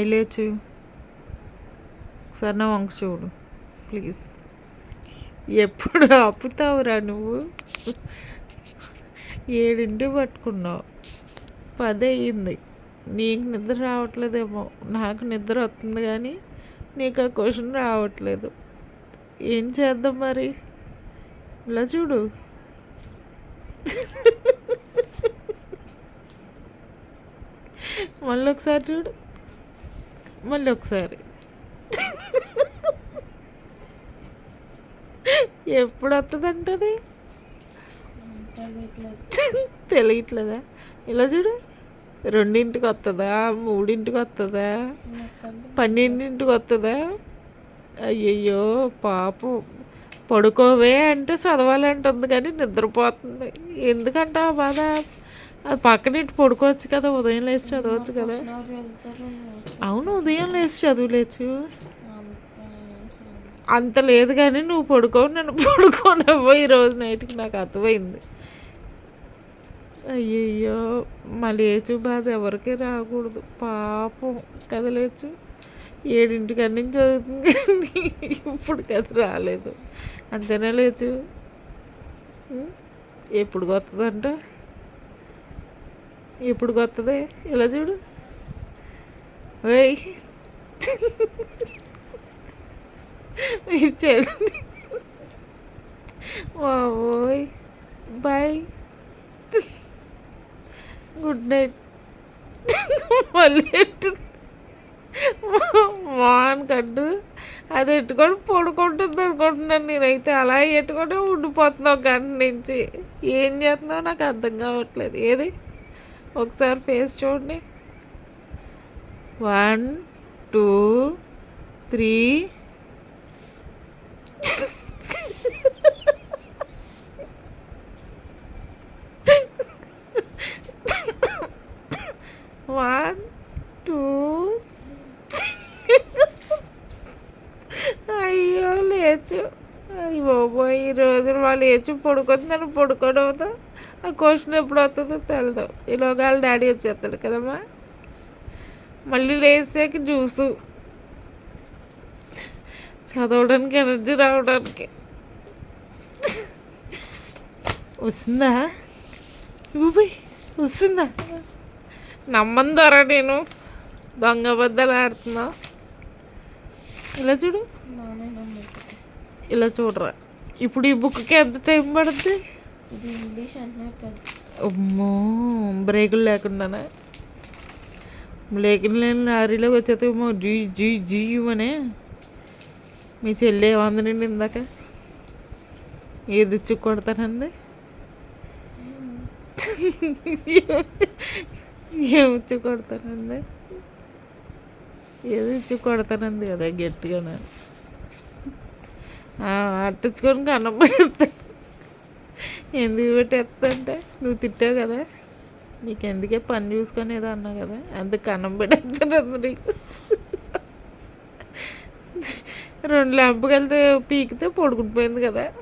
పై లేచు ఒకసారి నా వంక చూడు. ప్లీజ్. ఎప్పుడు ఆపుతావురా నువ్వు? ఏడింటి పట్టుకున్నావు. పది అయ్యింది నీకు నిద్ర రావట్లేదేమో. నాకు నిద్ర వస్తుంది కానీ నీకు ఆ క్వశ్చన్ రావట్లేదు. ఏం చేద్దాం మరి? ఇలా చూడు. మళ్ళీ ఒకసారి చూడు. మళ్ళీ ఒకసారి. ఎప్పుడు వస్తుందంటది తెలియట్లేదా? ఇలా చూడు. రెండింటికి వస్తుందా మూడింటికి వస్తుందా పన్నెండింటికి వస్తుందా అయ్యయ్యో పాపం. పడుకోవే అంటే చదవాలంటుంది కానీ నిద్రపోతుంది. ఎందుకంటే ఆ బాధ? అది పక్కన ఇటు పడుకోవచ్చు కదా ఉదయం లేచి చదవచ్చు కదా. అవును ఉదయం లేచి చదువులేచ్చు అంత లేదు కానీ నువ్వు పడుకో నన్ను పడుకోనవ్వో. ఈరోజు నైట్కి నాకు అర్థమైంది. అయ్యయ్యో మళ్ళీ లేచు బాధ ఎవరికి రాకూడదు. పాపం కదలేచు ఏడింటికి నుంచి చదువుతుంది. కానీ ఇప్పుడు కథ రాలేదు. అంతేనా లేచు? ఎప్పుడు కొత్తదంటే? ఇప్పుడు కొత్తదే? ఇలా చూడు. వేయ్ ఇచ్చేయండి ఓయ్ బాయ్. Good night. మళ్ళీ ఎట్టు మాన్ కడ్డు అది ఎట్టుకొని పడుకుంటుంది అనుకుంటున్నాను నేనైతే. అలా ఎట్టుకొని ఉండిపోతున్నావు గంట నుంచి. ఏం చేస్తున్నావు నాకు అర్థం కావట్లేదు. ఏది? ఒకసారి ఫేస్ చూడండి one two three one two అయ్యో లేచు అయ్యో బాబోయ్ ఈ రోజున వాళ్ళు ఏచి పడుకుంటున్నారు పడుకోవడంతో ఆ క్వశ్చన్ ఎప్పుడు వస్తుందో తెలదు. ఈలోగా వాళ్ళ డాడీ వచ్చేస్తాడు కదమ్మా. మళ్ళీ లేసాక జ్యూసు. చదవడానికి ఎనర్జీ రావడానికి. వస్తుందా? బాబాయ్ వస్తుందా? నమ్మందరా నేను. దొంగ బద్దలు ఆడుతున్నా. ఇలా చూడు. ఇలా చూడరా. ఇప్పుడు ఈ బుక్కి ఎంత టైం పడుతుంది అమ్మో బ్రేకులు లేకుండానే? బ్రేకులు లేని లారీలోకి వచ్చేమో జీ జీ జీ అనే. మీ చెల్లి ఏమందండి ఇందాక? ఏది ఇచ్చి కొడతానంది? ఏమి ఇచ్చి కొడతానంది? ఏదో ఇచ్చి కొడతానంది? కదా గట్టిగానే. ఆ, అట్టించుకొని కన్నం పెడతాను ఎందుకు పెట్టేస్తంటే నువ్వు తిట్టావు కదా. నీకు ఎందుకే పని చూసుకొని ఏదో అన్నావు కదా. అందుకు కన్నం పెట్టేస్తాను నీకు. రెండు లంపకెళ్తే పీకితే పడుకుని పోయింది కదా.